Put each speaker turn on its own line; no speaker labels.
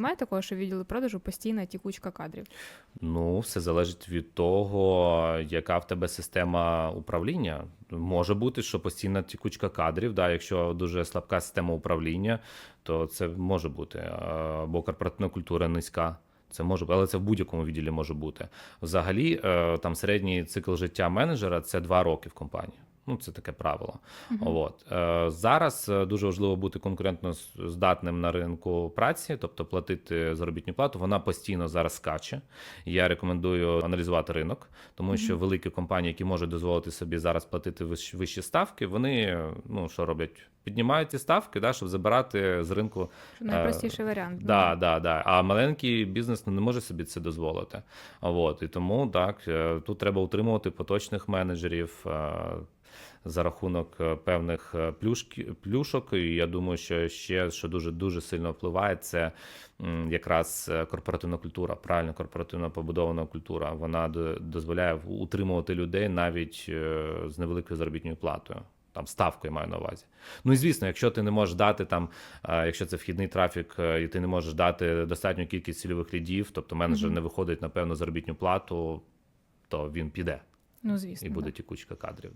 Немає такого, що в продажу постійна тікучка кадрів.
Ну, все залежить від того, яка в тебе система управління. Може бути, що постійна тікучка кадрів, да, якщо дуже слабка система управління, то це може бути. Або корпоративна культура низька. Це може бути, але це в будь-якому відділі може бути. Взагалі, е, там середній цикл життя менеджера це два роки в компанії. Ну, це таке правило. От е, зараз е, дуже важливо бути конкурентно здатним на ринку праці, тобто платити заробітну плату. Вона постійно зараз скаче. Я рекомендую аналізувати ринок, тому що великі компанії, які можуть дозволити собі зараз платити вищ- вищі ставки, вони е, ну що роблять? Піднімають ці ставки, да, щоб забирати з ринку
Що найпростіший варіант.
Е, Да, да, да. А маленький бізнес ну, не може собі це дозволити. От, і тому так, е, тут треба утримувати поточних менеджерів. За рахунок е, певних е, плюшки, плюшок, і я думаю, що ще що дуже дуже сильно впливає, це якраз е, корпоративна культура, правильно корпоративно побудована культура. Вона дозволяє утримувати людей навіть з невеликою заробітною платою. Там ставкою маю на увазі. Ну і звісно, якщо ти не можеш дати там, якщо це вхідний трафік, і ти не можеш дати достатню кількість цільових лідів, тобто менеджер не виходить на певну заробітну плату, то він піде
Ну, звісно.
і буде
да.
тікучка кадрів.